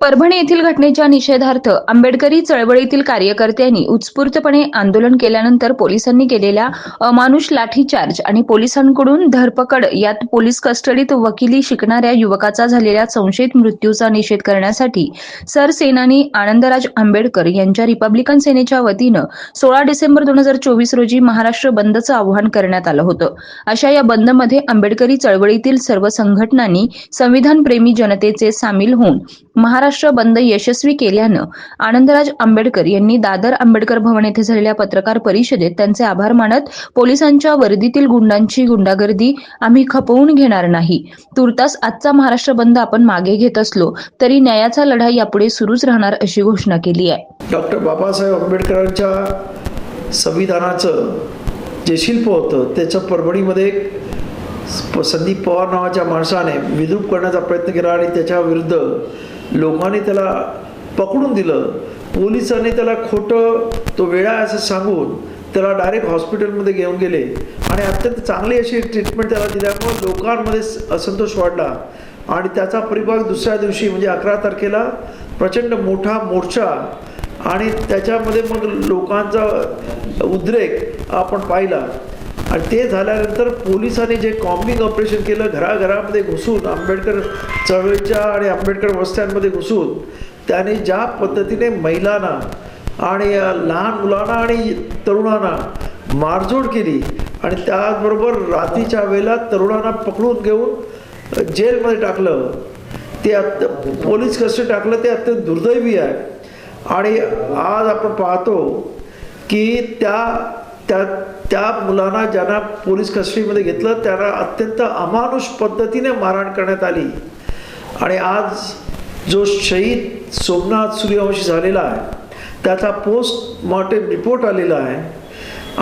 परभणी येथील घटनेच्या निषेधार्थ आंबेडकरी चळवळीतील कार्यकर्त्यांनी उत्स्फूर्तपणे आंदोलन केल्यानंतर पोलिसांनी केलेल्या अमानुष लाठीचार्ज आणि पोलिसांकडून धरपकड यात पोलीस कस्टडीत वकिली शिकणाऱ्या युवकाचा झालेल्या संशयित मृत्यूचा निषेध करण्यासाठी सरसेनानी आनंदराज आंबेडकर यांच्या रिपब्लिकन सेनेच्या वतीनं सोळा डिसेंबर दोन हजार चोवीस रोजी महाराष्ट्र बंदचं आवाहन करण्यात आलं होतं. अशा या बंदमध्ये आंबेडकरी चळवळीतील सर्व संघटनांनी संविधानप्रेमी जनतेचे सामील होऊन महाराष्ट्र महाराष्ट्र बंद यशस्वी केल्यानं आनंदराज आंबेडकर यांनी दादर आंबेडकर भवन येथे झालेल्या पत्रकार परिषदेत त्यांचे आभार मानत पोलिसांच्या वर्दीतील गुंडांची गुंडागर्दी आम्ही खपवून घेणार नाही. तुर्तास आजचा महाराष्ट्र बंद आपण मागे घेत असलो तरी न्यायाचा लढा यापुढे सुरूच राहणार अशी घोषणा केली आहे. डॉक्टर बाबासाहेब आंबेडकरांच्या संविधानाचं जे शिल्प होतं त्याचं परभणीमध्ये संदीप पवार नावाच्या माणसाने विद्रूप करण्याचा प्रयत्न केला आणि त्याच्या विरुद्ध लोकांनी त्याला पकडून दिलं. पोलिसांनी त्याला खोटं तो वेळा असं सांगून त्याला डायरेक्ट हॉस्पिटलमध्ये घेऊन गेले. आणि अत्यंत चांगली अशी ट्रीटमेंट त्याला दिल्यामुळे लोकांमध्ये असंतोष वाढला. आणि त्याचा परिभाग दुसऱ्या दिवशी म्हणजे अकरा तारखेला प्रचंड मोठा मोर्चा आणि त्याच्यामध्ये मग लोकांचा उद्रेक आपण पाहिला. आणि ते झाल्यानंतर पोलिसांनी जे कॉम्बिंग ऑपरेशन केलं घराघरामध्ये घुसून आंबेडकर चळवळीच्या आणि आंबेडकर वस्त्यांमध्ये घुसून त्याने ज्या पद्धतीने महिलांना आणि लहान मुलांना आणि तरुणांना मारझोड केली आणि त्याचबरोबर रात्रीच्या वेळेला तरुणांना पकडून घेऊन जेलमध्ये टाकलं ते अत्य पोलीस कस्टडी टाकलं ते अत्यंत दुर्दैवी आहे. आणि आज आपण पाहतो की त्या त्या त्या मुलांना ज्यांना पोलीस कस्टडीमध्ये घेतलं त्यांना अत्यंत अमानुष पद्धतीने मारहाण करण्यात आली. आणि आज जो शहीद सोमनाथ सूर्यवंशी झालेला आहे त्याचा पोस्टमॉर्टम रिपोर्ट आलेला आहे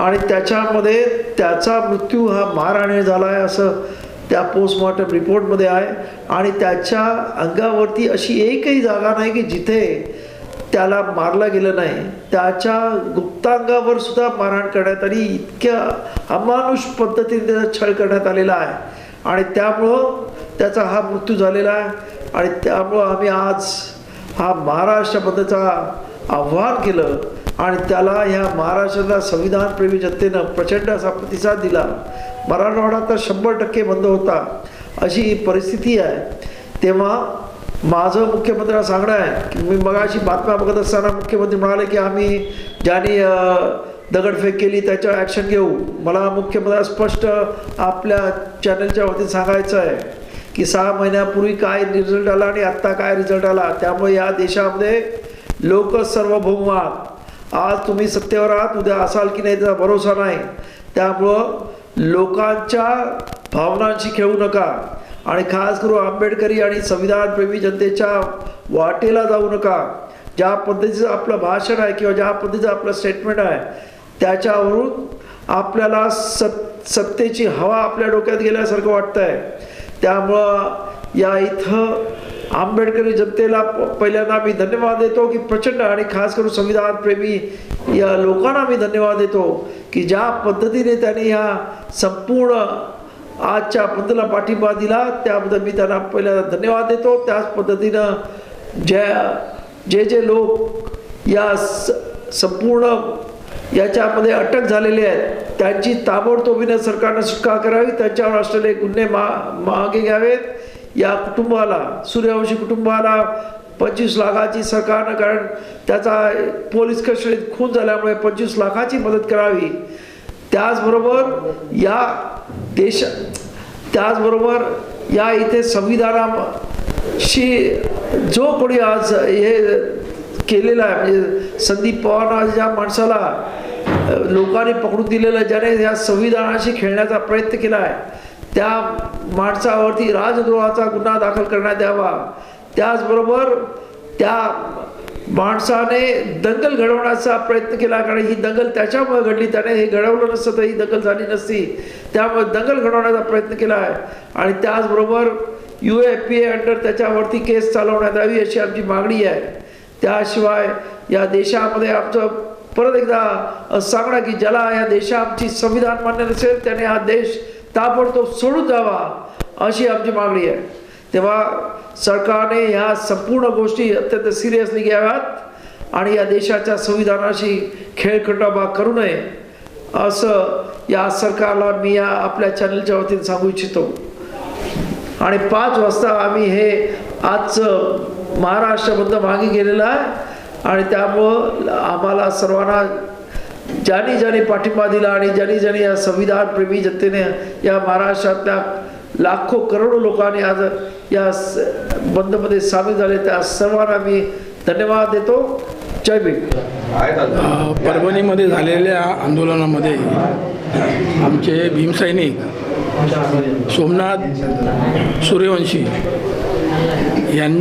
आणि त्याच्यामध्ये त्याचा मृत्यू हा मारहाणे झाला आहे असं त्या पोस्टमॉर्टम रिपोर्टमध्ये आहे. आणि त्याच्या अंगावरती अशी एकही जागा नाही की जिथे त्याला मारलं गेलं नाही. त्याच्या गुप्तांगावर सुद्धा मारहाण करण्यात आली इतक्या अमानुष पद्धतीने त्याचा छळ करण्यात आलेला आहे. आणि त्यामुळं त्याचा हा मृत्यू झालेला आहे. आणि त्यामुळं आम्ही आज हा महाराष्ट्राबद्दलचा आव्हान केलं आणि त्याला ह्या महाराष्ट्राला संविधानप्रेमी जनतेनं प्रचंड असा प्रतिसाद दिला. मराठवाडा तर शंभर टक्के बंद होता. अशी ही परिस्थिती आहे. तेव्हा माझं मुख्यमंत्र्याला सांगणं आहे की मी मगाशी बातम्या बघत असताना मुख्यमंत्री म्हणाले की आम्ही ज्यांनी दगडफेक केली त्याच्यावर ॲक्शन घेऊ. मला मुख्यमंत्र्या स्पष्ट आपल्या चॅनलच्या वतीने सांगायचं आहे की सहा महिन्यापूर्वी काय रिझल्ट आला आणि आत्ता काय रिझल्ट आला. त्यामुळे या देशामध्ये लोक सार्वभौमवाद आज तुम्ही सत्तेवर आहात उद्या असाल की नाही त्याचा भरोसा नाही. त्यामुळं लोकांच्या भावनांशी खेळू नका. आणि खास करून आंबेडकरी आणि संविधानप्रेमी जनतेच्या वाटेला जाऊ नका. ज्या पद्धतीचं आपलं भाषण आहे किंवा ज्या पद्धतीचं आपलं स्टेटमेंट आहे त्याच्यावरून आपल्याला सत सत्तेची हवा आपल्या डोक्यात गेल्यासारखं वाटतं आहे त्यामुळं या इथं आंबेडकरी जनतेला प- पहिल्यांदा मी धन्यवाद देतो की प्रचंड आणि खास करून संविधानप्रेमी या लोकांना मी धन्यवाद देतो की ज्या पद्धतीने त्यांनी ह्या संपूर्ण आजच्या बंदला पाठिंबा दिला. त्याबद्दल मी त्यांना पहिल्यांदा धन्यवाद देतो. त्याच पद्धतीनं ज्या जे जे लोक या स संपूर्ण याच्यामध्ये अटक झालेले आहेत त्यांची ताबडतोबीनं सरकारनं सुटका करावी. त्यांच्यावर असलेले गुन्हे मा मागे घ्यावेत. या कुटुंबाला सूर्यवंशी कुटुंबाला पंचवीस लाखाची सरकारनं कारण त्याचा पोलीस कस्टडीत खून झाल्यामुळे पंचवीस लाखाची मदत करावी. त्याचबरोबर या देश त्याचबरोबर या इथे संविधानाशी जो कोणी आज हे केलेलं आहे म्हणजे संदीप पवार ज्या माणसाला लोकांनी पकडून दिलेलं ज्याने या संविधानाशी खेळण्याचा प्रयत्न केला आहे त्या माणसावरती राजद्रोहाचा गुन्हा दाखल करण्यात यावा. त्याचबरोबर त्या माणसाने दंगल घडवण्याचा प्रयत्न केला कारण ही दंगल त्याच्यामुळे घडली. त्याने हे घडवलं नसतं तर ही दंगल झाली नसती. त्यामुळे दंगल घडवण्याचा प्रयत्न केला आहे. आणि त्याचबरोबर U A P A under त्याच्यावरती केस चालवण्यात यावी अशी आमची मागणी आहे. त्याशिवाय या देशामध्ये आमचं परत एकदा सांगणं की ज्याला या देशा आमची संविधान मान्य नसेल त्याने हा देश ताबडतोब सोडून जावा अशी आमची मागणी आहे. तेव्हा सरकारने ह्या संपूर्ण गोष्टी अत्यंत सिरियसली घ्याव्यात आणि या देशाच्या संविधानाशी खेळखंडोबा करू नये असं या सरकारला मी या आपल्या चॅनलच्या वतीने सांगू इच्छितो. आणि पाच वाजता आम्ही हे आजचं महाराष्ट्र मागे गेलेलं आहे आणि त्यामुळं आम्हाला सर्वांना ज्यांनी ज्यांनी पाठिंबा दिला आणि ज्यांनी ज्यांनी या संविधान प्रेमी जनतेने या महाराष्ट्रातल्या लाखो करोडो लोकांनी आज या स- बंदमध्ये सामील झाले. त्या सर्वांना मी धन्यवाद देतो. जय भीम. परभणीमध्ये झालेल्या आंदोलनामध्ये आमचे भीमसैनिक सोमनाथ सूर्यवंशी यां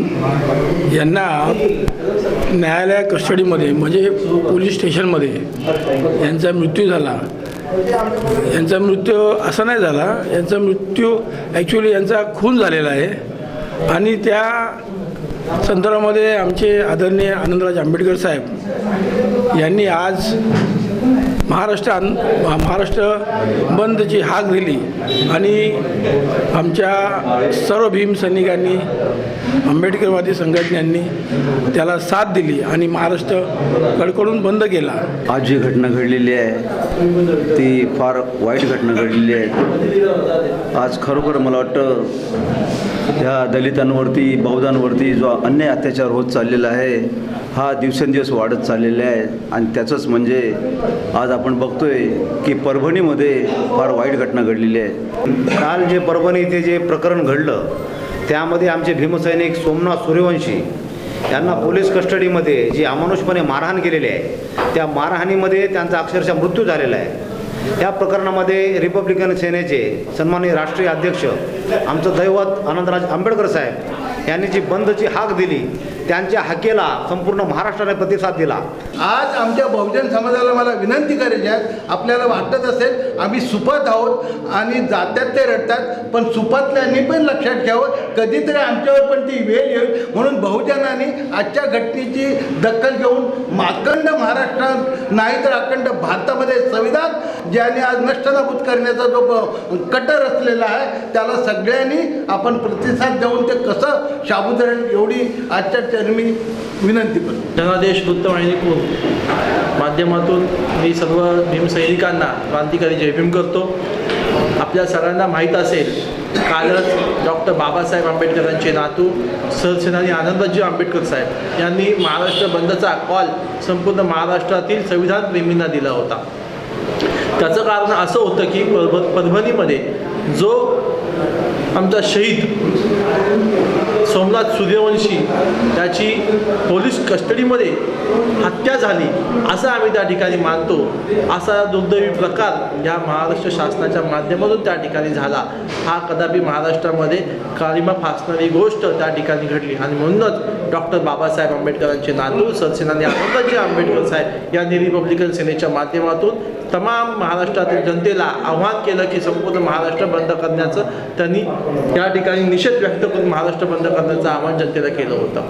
यांना न्यायालय कस्टडीमध्ये म्हणजे पोलीस स्टेशनमध्ये यांचा मृत्यू झाला. यांचा मृत्यू असा नाही झाला. यांचा मृत्यू ॲक्च्युली यांचा खून झालेला आहे. आणि त्या संदर्भामध्ये आमचे आदरणीय आनंदराज आंबेडकर साहेब यांनी आज महाराष्ट्रान महाराष्ट्र बंदची हाक दिली. आणि आमच्या सर्व भीम सैनिकांनी आंबेडकरवादी संघटनांनी त्याला साथ दिली आणि महाराष्ट्र कडकडून बंद केला. आज जी घटना घडलेली आहे ती फार वाईट घटना घडलेली आहे. आज खरोखर मला वाटतं ह्या दलितांवरती बौद्धांवरती जो अन्याय अत्याचार होत चाललेला आहे हा दिवसेंदिवस वाढत चाललेला आहे. आणि त्याचंच म्हणजे आज आपण आपण बघतोय की परभणीमध्ये फार वाईट घटना घडलेली आहे. काल जे परभणी इथे जे प्रकरण घडलं त्यामध्ये आमचे भीमसैनिक सोमनाथ सूर्यवंशी यांना पोलीस कस्टडीमध्ये जी अमानुषपणे मारहाण केलेली आहे त्या मारहाणीमध्ये त्यांचा अक्षरशः मृत्यू झालेला आहे. या प्रकरणामध्ये रिपब्लिकन सेनेचे सन्माननीय राष्ट्रीय अध्यक्ष आमचं दैवत आनंदराज आंबेडकर साहेब यांनी जी बंदची हाक दिली त्यांच्या हकेला संपूर्ण महाराष्ट्राने प्रतिसाद दिला. आज आमच्या बहुजन समाजाला मला विनंती करायची आहे आपल्याला वाटत असेल आम्ही सुपात आहोत आणि जात्यात ते रडतात पण सुपातल्यांनी पण लक्षात घ्यावं कधीतरी आमच्यावर पण ती वेळ येईल. म्हणून बहुजनांनी आजच्या घटनेची दखल घेऊन अखंड महाराष्ट्रात नाही तर अखंड भारतामध्ये संविधान ज्याने आज नष्टनाभूत करण्याचा जो कटर असलेला आहे त्याला सगळ्यांनी आपण प्रतिसाद देऊन ते कसं शाबूत एवढी आजच्या टर्मी विनंती करतो. जनादेश वृत्तवाहिनीतून माध्यमातून मी सर्व भीमसैनिकांना क्रांतिकारी जयभीम करतो. आपल्या सर्वांना माहीत असेल कालच डॉक्टर बाबासाहेब आंबेडकरांचे नातू सरसेनानी आनंदराजी आंबेडकर साहेब यांनी महाराष्ट्र बंदचा कॉल संपूर्ण महाराष्ट्रातील संविधान प्रेमींना दिला होता. त्याचं कारण असं होतं की परभ परभणीमध्ये जो आमचा शहीद सोमनाथ सूर्यवंशी त्याची पोलीस कस्टडीमध्ये हत्या झाली असं आम्ही त्या ठिकाणी मानतो. असा दुर्दैवी प्रकार या महाराष्ट्र शासनाच्या माध्यमातून त्या ठिकाणी झाला. हा कदापि महाराष्ट्रामध्ये कालिमा फासणारी गोष्ट त्या ठिकाणी घडली. आणि म्हणूनच डॉक्टर बाबासाहेब आंबेडकरांचे नातू सरसेनानी आनंदजी आंबेडकर साहेब यांनी रिपब्लिकन सेनेच्या माध्यमातून तमाम महाराष्ट्रातील जनतेला आव्हान केलं की संपूर्ण महाराष्ट्र बंद करण्याचं त्यांनी या ठिकाणी निषेध व्यक्त करून महाराष्ट्र बंद करण्याचं आव्हान जनतेला केलं होतं.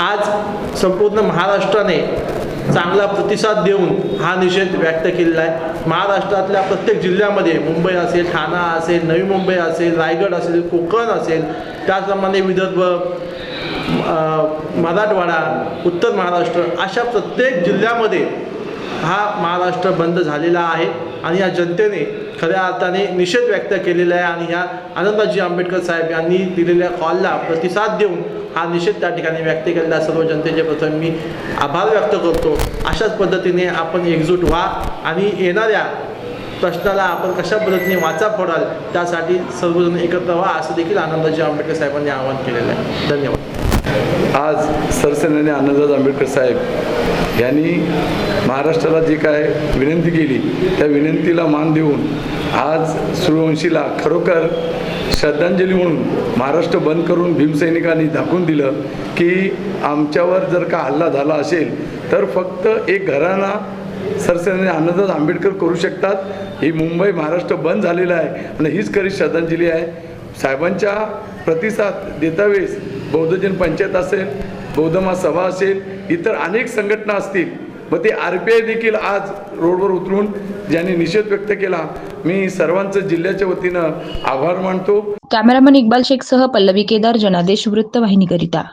आज संपूर्ण महाराष्ट्राने चांगला प्रतिसाद देऊन हा निषेध व्यक्त केलेला आहे. महाराष्ट्रातल्या प्रत्येक जिल्ह्यामध्ये मुंबई असेल ठाणा असेल नवी मुंबई असेल रायगड असेल कोकण असेल त्याचप्रमाणे विदर्भ मराठवाडा उत्तर महाराष्ट्र अशा प्रत्येक जिल्ह्यामध्ये हा महाराष्ट्र बंद झालेला आहे आणि या जनतेने खऱ्या अर्थाने निषेध व्यक्त केलेला आहे आणि ह्या आनंदाजी आंबेडकर साहेब यांनी दिलेल्या कॉलला प्रतिसाद देऊन हा निषेध त्या ठिकाणी व्यक्त केलेला सर्व जनतेचे प्रथम मी आभार व्यक्त करतो. अशाच पद्धतीने आपण एकजूट व्हा आणि येणाऱ्या प्रश्नाला आपण कशा पद्धतीने वाचा फोडाल त्यासाठी सर्वजण एकत्र व्हा असं देखील आनंदाजी आंबेडकर साहेबांनी आवाहन केलेलं आहे. धन्यवाद. आज सरसेनाने आनंदराज आंबेडकर साहेब यांनी महाराष्ट्राला जी काय विनंती केली त्या विनंतीला मान देऊन आज सूर्यवंशीला खरोखर श्रद्धांजली म्हणून महाराष्ट्र बंद करून भीमसैनिकांनी दाखवून दिलं की आमच्यावर जर का हल्ला झाला असेल तर फक्त एक घराणा सरसेनाने आनंदराज आंबेडकर करू शकतात. ही मुंबई महाराष्ट्र बंद झालेलं आहे आणि हीच खरी श्रद्धांजली आहे. साहेबांच्या प्रतिसाद देतावेळेस बौद्धजन पंचायत असेल बौद्धमा सभा असेल इतर अनेक संघटना असतील मग ते आर पी आय देखील आज रोडवर उतरून ज्यांनी निषेध व्यक्त केला मी सर्वांचं जिल्ह्याच्या वतीनं आभार मानतो. कॅमेरामन इक्बाल शेखसह पल्लवी केदार जनादेश वृत्तवाहिनीकरिता.